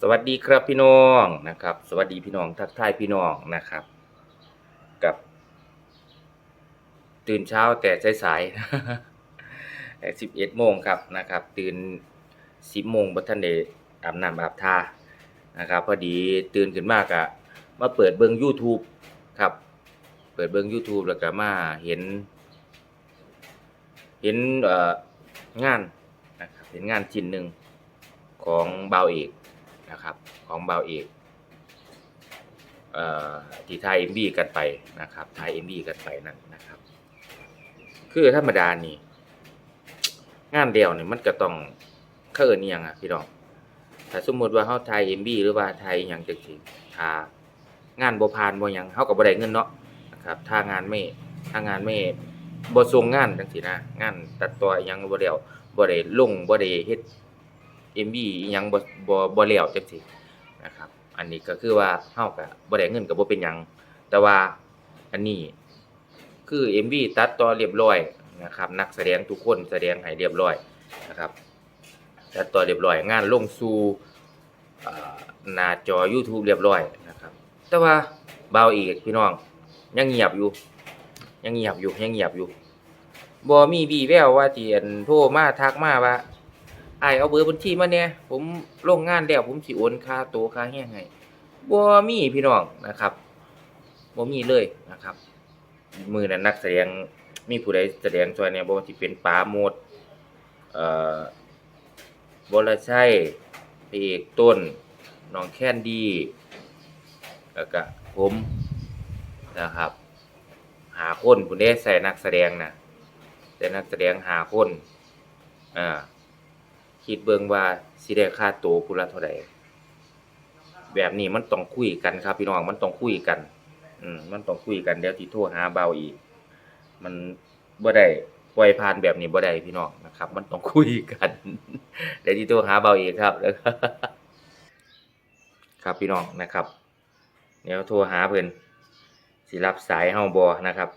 สวัสดีครับพี่น้องนะครับ สวัสดีพี่น้องทักทายพี่น้องนะครับ กับ ตื่นเช้าแต่สายๆแต่สิบเอ็ดโมงครับนะครับ ตื่นสิบโมงบัทันเดอาบน้ำอาบท่านะครับ พอดีตื่นขึ้นมากอะมาเปิดเบิง YouTube ครับ เปิดเบิง YouTube แล้วก็มาเห็น เห็นเอ่องานนะครับเห็นงานชิ้นหนึ่งของเบาเอก นะครับของเบาเอกเอ่อที่ทายเอ็มบีกันไปนะครับทายเอ็มบีกันไปนั่นนะครับ คือธรรมดานี่งานเดียวนี่มันก็ต้องเคินอหยังอะพี่น้องถ้าสมมติว่าเฮาทายเอ็มบีหรือว่าทายอหยังจังซี่ถ้างานบ่ผ่านบ่ยังเฮาก็บ่ได้เงินเนาะนะครับถ้างานไม่ถ้างานไม่บ่ส่งงานจังซี่นะงานตัดต่อยังบ่แล้วบ่ได้ลงบ่ได้เฮ็ด MV อิหยังบ่บ่บ่แล้วจังซี่นะครับ อันนี้ก็คือว่าเฮาก็บ่ได้เงินก็บ่เป็นหยัง แต่ว่าอันนี้คือ MV ตัดต่อเรียบร้อยนะครับนักแสดงทุกคนแสดงให้เรียบร้อยนะครับตัดต่อเรียบร้อยงานลงสู่หน้าจอ YouTube เรียบร้อยนะครับ แต่ว่าเบาอีกพี่น้องยังเงียบอยู่ ยังเงียบอยู่ยังเงียบอยู่บ่มีวีแววว่าสิอันโทรมาทักมาว่า ไอเอาเบอร์บัญชีมาเนี่ยผมลงงานแล้วผมสิโอนค่าโตวค่าแห้งให้บ่มีพี่น้องนะครับบ่มีเลยนะครับ มือนั้นนักแสดงมีผู้ใดแสดงช่วยเนี่ยบ่ว่าสิเป็นปาโมดเอ่อบรชัยพระเอกต้นน้องแคนดีแล้วก็ผมนะครับ หาคนผู้ใดใส่นักแสดงนะแต่นักแสดงหาคนอ่า คิดเบิ่งว่าสิได้ค่าตัวผู้ละเท่าใดแบบนี้มันต้องคุยกันครับพี่น้องมันต้องคุยกัน อืมมันต้องคุยกันเดี๋ยวสิโทรหาเบาอีก มันบ่ได้ปล่อยผ่านแบบนี้บ่ได้พี่น้องนะครับ มันต้องคุยกันเดี๋ยวสิโทรหาเบาอีกครับแล้วครับพี่น้องนะครับ เดี๋ยวโทรหาเพิ่นสิรับสายเฮาบ่นะครับ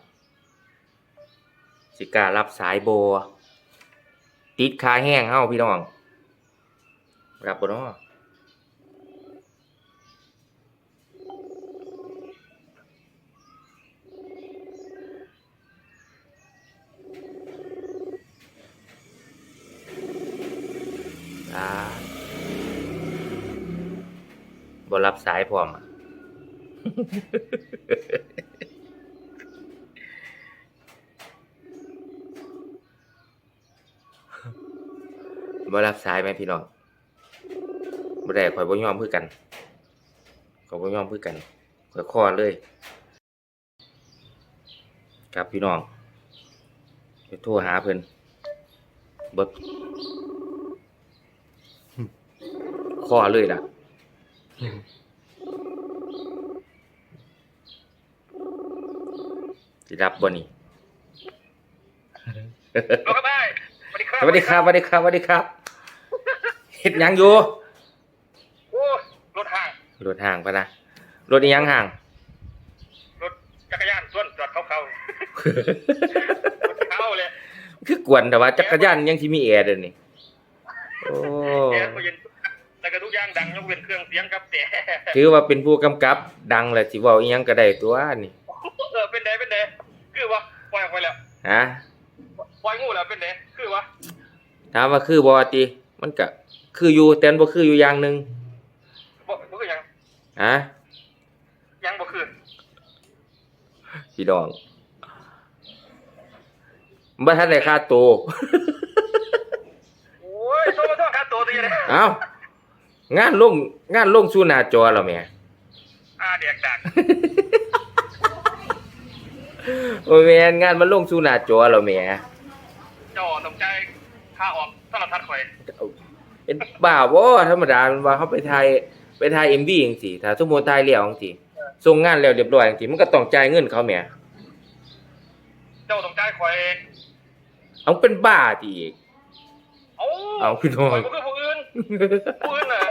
สิการับสายบ่ติดขาแห้งเฮาพี่น้อง รับบ่เนาะอ่าบ่รับสายพร้อมอะบ่รับสายไหมพี่น้อง บ่ได้ข่อยบ่ยอมคือกันข่อยบ่ยอมคือกันข่อยคอเลยครับพี่น้องไปโทรหาเพิ่นบ่คอเลยล่ะสิรับบ่นี่เราก็ได้สวัสดีครับสวัสดีครับสวัสดีครับสวัสดีครับเฮ็ดหยังอยู่โอ้รถห่าง รถห่างปะนะรถอีหยังห่าง รถจักรยานส่วนจอดเขาเขารถเข้าเลยคือกวนแต่ว่าจักรยานยังที่มีแอร์เด้อนี่โอ้แอร์ก็เย็นแต่ก็ทุกอย่างดังยกเว้นเครื่องเสียงครับแต่ถือว่าเป็นผู้กำกับดังแหละสิเว้าอีหยังก็ได้ตัวนี่เออเป็นไดเป็นไดคือวะปล่อยออกไปแล้วฮะปล่อยงูแล้วเป็นไดคือวะถามว่าคือบ่ติมันก็คืออยู่แต่มันบ่คืออยู่อย่างหนึงบ่บ่คือหยัง ฮะยังบ่คือพี่น้องบ่ทันได้ค่าตัวโอ้ยโซ่โซ่ค่าตัวตีเลยเอ้างานลงงานลงสู่หน้าจอแล้วแหม่อ่าเด็กดักโอ้ยแม่นงานมันลงสู่หน้าจอแล้วแหม่เจ้าตกใจค่าออกสำหรับทัดข่อยเป็นบ้าบ่ธรรมดามันว่าเขาไปถ่าย ไปถ่าย MV จังซี่ถ้าสมมุติถ่ายแล้วจังซี่ส่งงานแล้วเรียบร้อยจังซี่มันก็ต้องจ่ายเงินเขาแหมเจ้าตกใจข่อยเอาเป็นบ้าติอีก เอ้าเอาพี่น้อง ข่อยบ่คือผู้อื่น ผู้อื่นน่ะ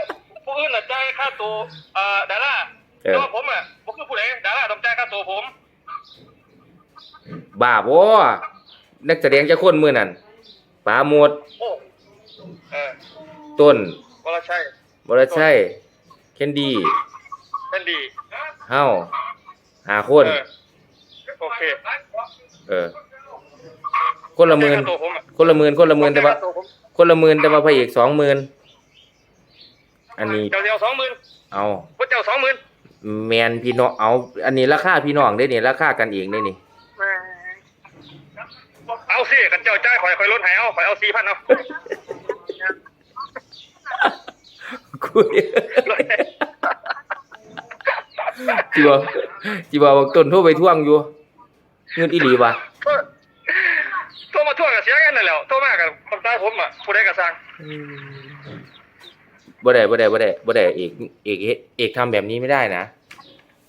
ผู้อื่นน่ะจ่ายค่าตัวเอ่อดาราเออแต่ว่าผมอะผมคือผู้ใดดาราต้องจ่ายค่าตัวผมบ้าบ่นักแสดงจะคนมื้อนั้นปราโมดโอ้เออต้น วรชัยบรชัย เคนดี้เป็นดีเฮาหาคน เออโอเคเออ คนละหมื่นค่าตัวผมอะคนละหมื่นคนละหมื่นแต่ว่าค่ตัวผมคนละหมื่นแต่ว่าพระเอกสองหมื่นอันนี้เจ้าเดียวสองหมื่นเอาพวกเจ้าสองหมื่นแมนพี่น้องเอา อันนี้ราคาพี่น้องได้นี่ราคากันเองได้นี่ เอาสิกันเจ้าจ่ายข่อยข่อยลดให้เอาข่อยเอาสี่พันเอา คุยลดให้จีบจีบบอกต้นโทรไปท่วงอยู่เงินอีหลีวะโทรมาทั่วกับเสียเงินนั่นแหล้วโทรมากับคนตายผมอะผู้ใดก็สร้างบ่ได้บ่ได้บ่ได้บ่ได้เอกเอกเอกเอกทำแบบนี้ไม่ได้นะ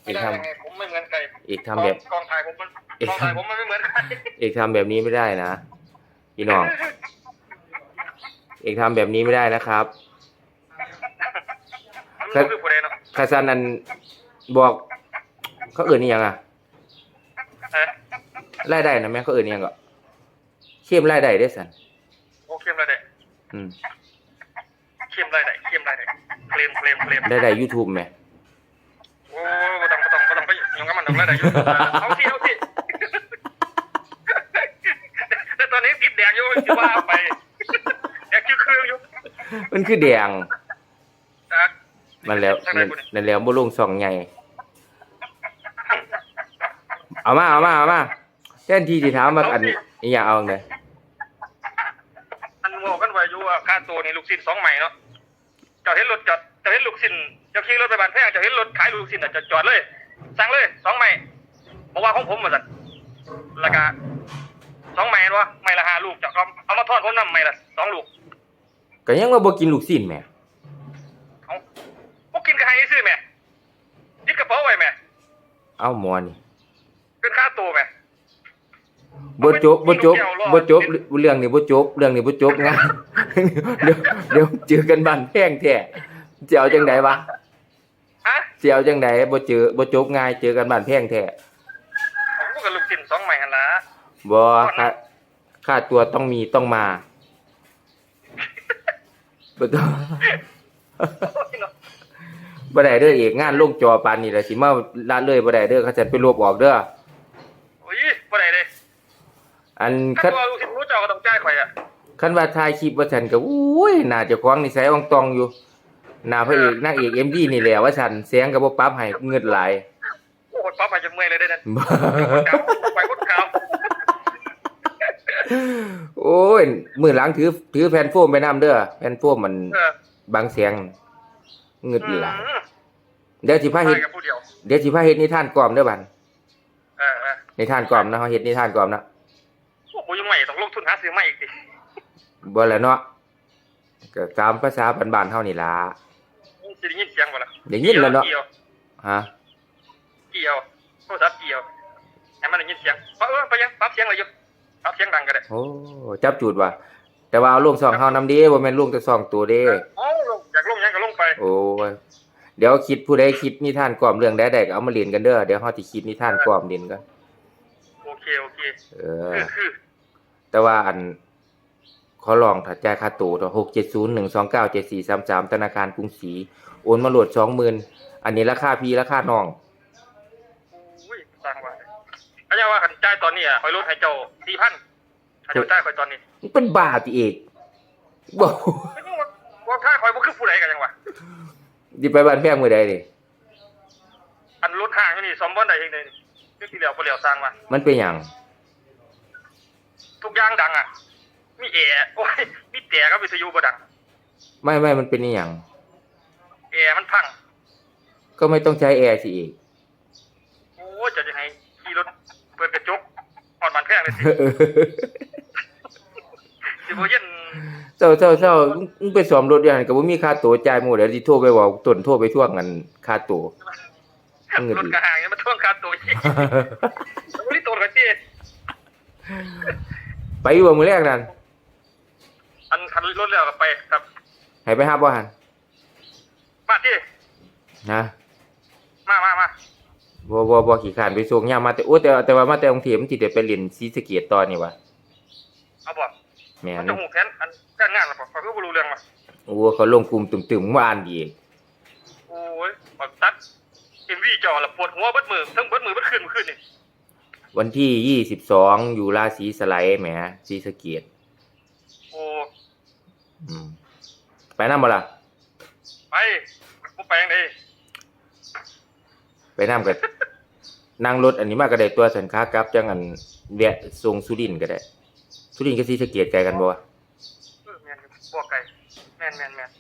เอไม่กได้ทำยังไงผมไม่เหมือนใครเอกทำแบบกองถ่ายผมมันกองถ่ายผมมันไม่เหมือนใครเอกทำแบบนี้ไม่ได้นะพี่น้อง เอกทำแบบนี้ไม่ได้นะครับ มันคือผู้ใดเนาะคาซันนันบอก เขาเอื่นนี่ยังอะเอ๊ะรายได้นะแม่เขาเอื่นนี่ยังก็เข้มรายได้ได้อสันโอ้เข้มไรได้อืมเข้มไรได้เข้มไรได้เคลมเคลมเคลมรายได้ YouTube แม่โอ้บ่ต้องบ่ต้องบ่ต้องไปยุ่งกับมันต้องไรได้อยู่เอาสิเอาสิแต่ตอนนี้ติดแดงอยู่จะว่าไปแดงชื่อเครื่องอยู่มันคือแดงจาก มันแล้วทางไหนนั่นบุญนั่นแล้วบ่ลงซองใหญ่เอามาเอามาเอามาแทนที่สิถามว่าอันอีหยังเอาไงอันบอกกันไว้อยู่ว่าค่าตัวนี่ลูกศิษย์สองใหม่เนาะเจ้าเห็นรถจอดเจ้าเห็นลูกศิษย์เจ้าขี่รถไปบ้านแพงเจ้าเห็นรถขายลูกศิษย์น่ะจะจอดเลยสั่งเลยสองใหม่บอกว่าของผมมาสั่นแล้วก็สองใหม่วะใหม่ละห้าลูกเจ้าเอาเอามาทอดผมนำใหม่ละสองลูกก็ยังว่าบ่กินลูกชิ้นแหม่ เอาพวกกินกับใครซื้อแม่ยึดกระเป๋าไว้แม่ เอ้าหมอนี่เป็นค่าตัวแม่บ่จบบ่จบบ่จบเรื่องนี้บ่จบเรื่องนี้บ่จบงานเดี๋ยวเดี๋ยวเจอกันบ้านแพงแท้สิเอาจังไดวะฮะสิเอาจังไดบ่เจอบ่จบง่ายเจอกันบ้านแพงแท้ผมก็กับลูกศิษย์สองใหม่หันละบ่ค่าค่าตัวต้องมีต้องมาบ่ต้อง บ่ได้เด้อเอกงานลงจอปานนี้ล่ะสิมาละเลยบ่ได้เด้อเขาจะไปลบออกเด้อโอ้ยบ่ได้เลยอันถ้าคันตัวลูกศิษย์รู้เจ้าก็ต้องจ่ายข่อยอะคันว่าถ่ายคลิปว่าฉันก็อุ้ยน่าจะคว้างนิสัยอองตองอยู่หน้าพระเอกนางเอก MD นี่แหละว่าฉันเสียงก็บ่ปรับให้เงินหลาย โอ้โหปั๊บไปจะเมื่อยเลยได้นั่นบ่คนกลางไปคนกลางโอ้ย มือหลังถือถือแผ่นโฟมไปนํเด้อแผ่นโฟมมันเออบางเสียง เงินหลายอืมเดี๋ยวสิพาเฮ็ดไปกับผู้เดียว เดี๋ยวสิพาเฮ็ดนิทานกล่อมเด้อบัดเออเออนิทานกล่อมนะเฮาเฮ็ดนิทานกล่อมนะโอ้โหยังใหม่ต้องลงทุนหาซื้อใหม่อีกดิบ่แล้วเนาะก็ตามภาษาบ้านๆเฮานี่ล่ะจะได้ยินเสียงบ่ล่ะได้ยินแล้วเนาะเกี่ยวฮะเกี่ยวโทรศัพท์เกี่ยวให้มันได้ยินเสียงปะเออไปยังปรับเสียงเลยอยู่ปรับเสียงดังก็ได้โอ้จับจุดว่ะแต่ว่าเอาลงซองเฮานำเด้บ่แม่นลงแต่ซองตัวเด้โอ้ลงอ โอ้ยเดี๋ยวคิดผู้ใดคิดนิทานกล่อมเรื่องใดๆก็เอามาเรียนกันเด้อเดี๋ยวเฮาสิคิดนิทานกล่อมเรียนกันโอเคโอเคเออคือคือแต่ว่าอันขอลองถ้าจ่ายค่าตู้ต่อ670129743ธนาคารกรุงศรีโอนมาโหลด20,000อันนี้ราคาพี่ราคาน้องอุ้ยสร้างว่าอาจารย์ว่าคันจ่ายตอนนี้อะคอยลดให้เจ้า4,000ถ้าเจ้าจ่ายคอยตอนนี้มันเป็นบ้าติเอกบ่ไม่รู้ว่าว่าถ้าคอยบ่คือผู้ใดกันยังวะ สิไปบ้านแพงมื้อใดนี่อันรถห่างอยู่นี่ซ่อมบ่ได้เองเลยนี่คือที่แล้วบ่แล้วสร้างว่ามันเป็นหยังทุกอย่างดังอะ มีแอร์โอ้ยมีแต่กับวิทยุบ่ดัง ไม่ไม่มันเป็นอีหยังแอร์มันพัง ก็ไม่ต้องใช้แอร์สิเอกโอ้ยจะจะให้ขี่รถเปิดกระจกอ่อนมันแพงเลยสิสิบ่เย็น เจ้าเจ้าเจ้ามึงมึงไปสอมรถอย่างนั้นก็บ่มีค่าตั๋วจ่ายหมู่เดี๋ยวสิโทรไปบอกต้นโทรไปทวงกันค่าตั๋วเงินรถกระห่างเนี่ยมันท่วงค่าตัวอีกบ่ได้ตัวกันติไปอยู่บ่มื้อแรกนั่นอันคันรถแล้วก็ไปครับให้ไปหาบ่หั่นมาตินะมามามาบ่บ่บ่ขี้ขานไปส่งยามมาแต่โอ้แต่ว่าแต่ว่ามาแต่กรุงเทพมันสิได้ไปเรียนศรีสะเกษตอนนี่วะเอาบ่ แม่มันนจะหูแผนอันการงานแล้วบ่เขาก็บ่รู้เรื่องว่ะโอ้เขาลงกลุ่มตึมๆมาอ่านดีโอ้ยเจ้าละปวดหัวเบิดมือทั้งเบิดมือเบิดคืนเมื่อคืนนี่วันที่ยี่สิบสองอยู่ราศีสไลด์แหมศรีสะเกียดโอ้อืม ไปนั่บ่ล่ะ ไปบ่ไปยังไงไปนั่กับนั่งรถอันนี้มาก็ได้ตัวสันค้ากลับจังอันแวะทรงสุรินทร์ก็ได้ สุรินทร์กับศรีสะเกียดไกลกันบ่วะเออแม่นอยู่บ่ไกลแม่นแม่นแม่น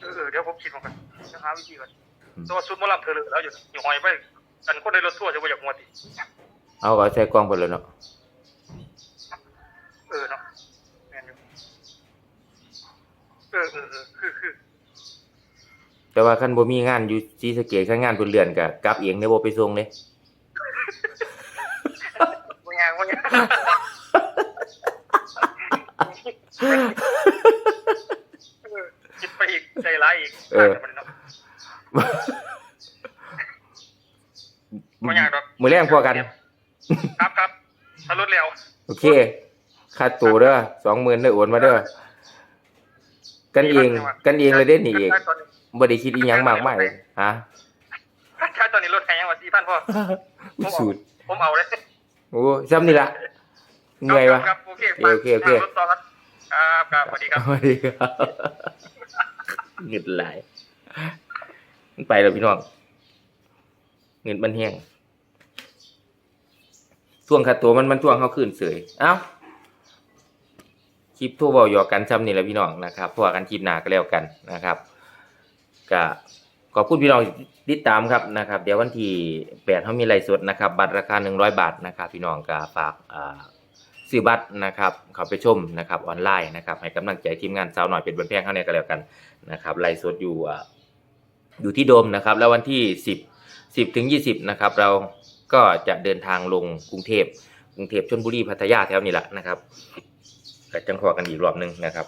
เออเออเดี๋ยวผมคิดมากันจะหาวิธีก่อนตัวสุดหมอลำเธอเลยแล้วอยู่อยู่หอยไปอันคนในรถทั่วร์จะบ่อยากหัวติเอาก็ใส่กล้องไปแล้วเนาะเออเนาะแม่นอยู่เออเออเออคือคือแต่ว่าคันบ่มีงานอยู่ศรีสะเกียดคันงานเพิ่นเลื่อนก็กลับเองเด้บ่ไปส่งเด้บ่ยากบ่ยากเออคิดไปอีกใจร้ายอีก เออ มันเนาะ บ่ยากดอก มื้อแรงพอกัน ครับครับถ้ารถเร็ว โอเคค่าตัวเด้อ20,000เด้อโอนมาเด้อกันเอง กันเองเลยเด้นี่เองตอนนี้บ่ได้คิดอีหยังมากมายฮะใช่ตอนนี้รถแพงยังว่าสี่พันพ่อสูตรผมเอาเลยโอ้ซ้ำนี่ล่ะเมื่อยวะครับโอเคโอเคโอเครถต่อครับครับครับสวัสดีครับสวัสดีครับเงินไหลายมันไปแล้วพี่น้องเงินมันแห้ง ช่วงค่าตัวมันมันช่วงเขาขึ้นเสยเอ้าคลิปทั่วเบาหยอกกันซ้ำนี่แหละพี่น้องนะครับพวกกันคลิปหน้าก็แล้วกันนะครับก็ขอบคุณพี่น้องติดตามครับนะครับ เดี๋ยววันที่แปดเขามีไลฟ์สดนะครับ บัตรราคาหนึ่งร้อยบาทนะครับ พี่น้องก็ฝากซื้อบัตรนะครับเขาไปชมนะครับออนไลน์นะครับ ให้กำลังใจทีมงานสาวหน่อยเป็นบนแพงเขาเนี่ยก็แล้วกันนะครับไลฟ์สดอยู่อยู่ที่โดมนะครับ แล้ววันที่สิบสิบถึงยี่สิบนะครับ เรา ก็จะเดินทางลงกรุงเทพกรุงเทพชลบุรีพัทยาแถวนี้แหละนะครับก็จังพอกันอีกรอบหนึ่งนะครับ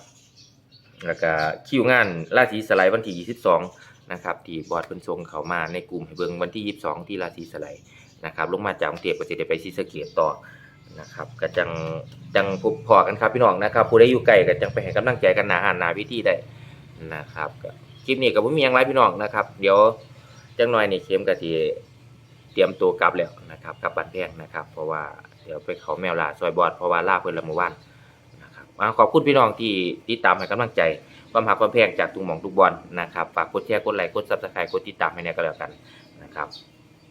แล้วก็คิวงานราศีสไลด์วันที่ 22 นะครับ ที่บอร์ดเพิ่นส่งเขามาในกลุ่มให้เบิ่งวันที่ 22 ที่ราศีสไลด์นะครับ ลงมาจากกรุงเทพก็สิได้ไปศรีสเกษต่อนะครับก็จังจังพบพอกันครับพี่น้องนะครับผู้ใดอยู่ไกลก็จังไปให้กำลังใจกันหนาหานหนาวิธีได้นะครับคลิปนี้ก็บ่มีหยังไรพี่น้องนะครับ เดี๋ยวจังหน่อยในเข้มก็สิ เตรียมตัวกลับแล้วนะครับกลับบ้านแพงนะครับ เพราะว่าเดี๋ยวไปเขาแมวลาซอยบอดเพราะว่าลาเพิ่นละเมื่อวานนะครับอ่าขอบคุณพี่น้องที่ติดตามให้กำลังใจความหักความแพงจากทุกหมองทุกบอลนะครับฝากกดแชร์กดไลค์กดซับสไครต์กดติดตามให้แน่ก็แล้วกันนะครับ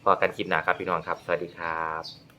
พอกันคลิปหน้าครับพี่น้องครับ สวัสดีครับ